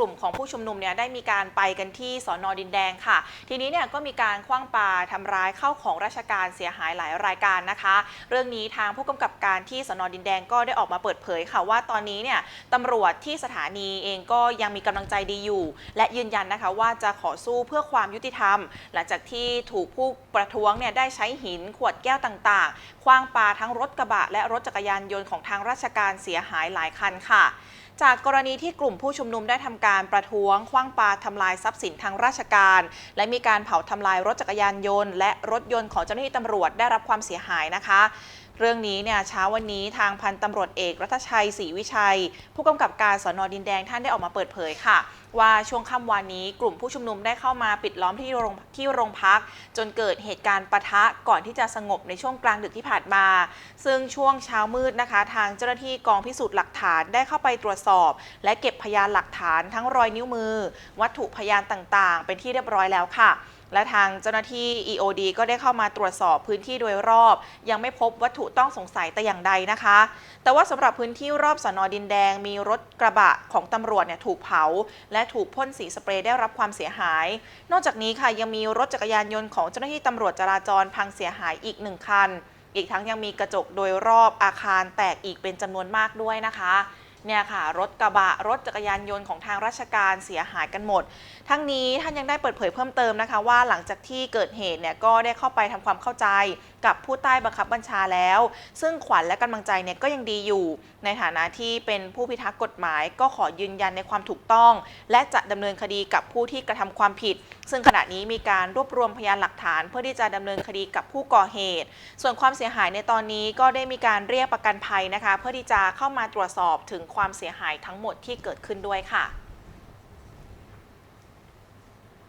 ลุ่มของผู้ชุมนุมเนี่ยได้มีการไปกันที่สอนอดินแดงค่ะ ทีนี้เนี่ยก็มีการคว้างปาทำร้ายเข้าของราชการเสียหายหลายรายการนะคะ เรื่องนี้ทางผู้กำกับการที่สอนอดินแดงก็ได้ออกมาเปิดเผยค่ะว่าตอนนี้เนี่ยตำรวจที่สถานีเองก็ยังมีกำลังใจดีอยู่ และยืนยันนะคะว่าจะขอสู้เพื่อความยุติธรรม หลังจากที่ถูกผู้ประท้วงเนี่ยได้ใช้หินขวดแก้วต่างๆคว้างปาทั้งรถกระบะ และรถจักรยานยนต์ของทางราชการเสียหายหลายคันค่ะ จากกรณีที่กลุ่มผู้ชุมนุมได้ทำการประท้วงคว้างปาทำลายทรัพย์สินทางราชการ และมีการเผาทำลายรถจักรยานยนต์ และรถยนต์ของเจ้าหน้าที่ตำรวจได้รับความเสียหายนะคะ เรื่องนี้เนี่ยเช้าวันนี้ทางพันตำรวจเอกรัตชัยศรีวิชัย ผู้กำกับการสอนอดินแดงท่านได้ออกมาเปิดเผยค่ะ ว่าช่วงค่ำวานนี้กลุ่มผู้ชุมนุมได้เข้ามาปิดล้อมที่โรงที่โรงพัก จนเกิดเหตุการณ์ปะทะก่อนที่จะสงบในช่วงกลางดึกที่ผ่านมา ซึ่งช่วงเช้ามืดนะคะ ทางเจ้าหน้าที่กองพิสูจน์หลักฐานได้เข้าไปตรวจสอบ และเก็บพยานหลักฐานทั้งรอยนิ้วมือ วัตถุพยานต่างๆ เป็นที่เรียบร้อยแล้วค่ะ และทางเจ้าหน้าที่ EOD ก็ได้เข้ามาตรวจสอบพื้นที่โดยรอบ ยังไม่พบวัตถุต้องสงสัยแต่อย่างใดนะคะ แต่ว่าสำหรับพื้นที่รอบสนอดินแดง มีรถกระบะของตำรวจเนี่ยถูกเผา และถูกพ่นสีสเปรย์ได้รับความเสียหาย นอกจากนี้ค่ะยังมีรถจักรยานยนต์ของเจ้าหน้าที่ตำรวจจราจรพังเสียหายอีกหนึ่งคัน อีกทั้งยังมีกระจกโดยรอบอาคารแตกอีกเป็นจำนวนมากด้วยนะคะ เนี่ยค่ะรถกระบะรถจักรยานยนต์ของทางราชการเสียหายกันหมด ทั้งนี้ท่านยังได้เปิดเผยเพิ่มเติมนะคะ ว่าหลังจากที่เกิดเหตุเนี่ยก็ได้เข้าไปทำความเข้าใจกับผู้ใต้บังคับบัญชาแล้ว ซึ่งขวัญและกำลังใจเนี่ยก็ยังดีอยู่ ในฐานะที่เป็นผู้พิทักษ์กฎหมาย ก็ขอยืนยันในความถูกต้อง และจะดำเนินคดีกับผู้ที่กระทำความผิด ซึ่งขณะนี้มีการรวบรวมพยานหลักฐาน เพื่อที่จะดำเนินคดีกับผู้ก่อเหตุ ส่วนความเสียหายในตอนนี้ก็ได้มีการเรียกประกันภัยนะคะ เพื่อที่จะเข้ามาตรวจสอบถึงความเสียหายทั้งหมดที่เกิดขึ้นด้วยค่ะ